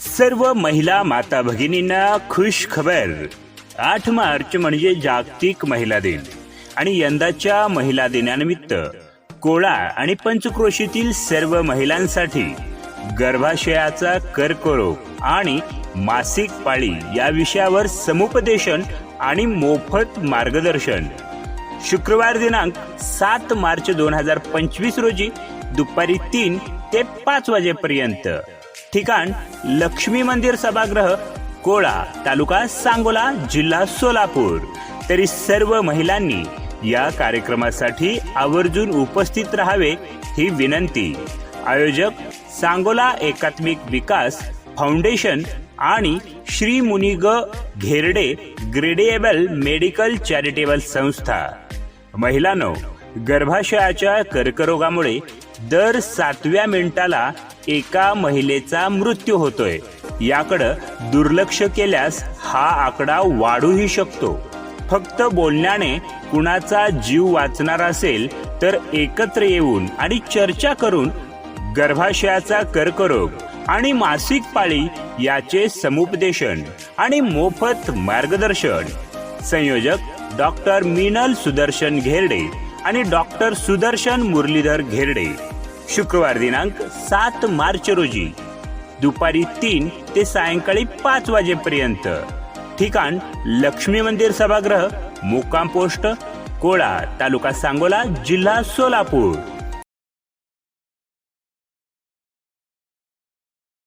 सर्व महिला माता भगिनींना खुश खबर. आठ मार्च म्हणजे जागतिक महिला दिन आणि यंदाच्या महिला दिनानिमित्त कोळा आणि पंचक्रोशीतील सर्व महिलांसाठी गर्भाशयाचा कर्करोग आणि मासिक पाळी या विषयावर समुपदेशन आणि मोफत मार्गदर्शन. शुक्रवार दिनांक सात मार्च दोन हजार पंचवीस रोजी दुपारी तीन ते पाच वाजेपर्यंत. ठिकाण लक्ष्मी मंदिर सभागृह कोळा तालुका सांगोला जिल्हा सोलापूर. तरी सर्व महिलांनी या कार्यक्रमासाठी आवर्जून उपस्थित राहावे ही विनंती. आयोजक सांगोला एकात्मिक विकास फाउंडेशन आणि श्री मुनिग घेरडे ग्रेडिएबल मेडिकल चॅरिटेबल संस्था. महिलांनो गर्भाशयाच्या कर्करोगामुळे दर सातव्या मिनिटाला एका महिलेचा मृत्यू होतोय. याकडं दुर्लक्ष केल्यास हा आकडा वाढूही शकतो. फक्त बोलण्याने कुणाचा जीव वाचणार असेल तर एकत्र येऊन आणि चर्चा करून गर्भाशयाचा कर्करोग आणि मासिक पाळी याचे समुपदेशन आणि मोफत मार्गदर्शन. संयोजक डॉक्टर मिनल सुदर्शन घेरडे आणि डॉक्टर सुदर्शन मुरलीधर घेरडे शुक्रवार दिनांक सात मार्च रोजी दुपारी तीन ते सायंकाळी पाच वाजेपर्यंत. ठिकाण लक्ष्मी मंदिर सभागृह मुक्काम पोस्ट कोळा तालुका सांगोला जिल्हा सोलापूर.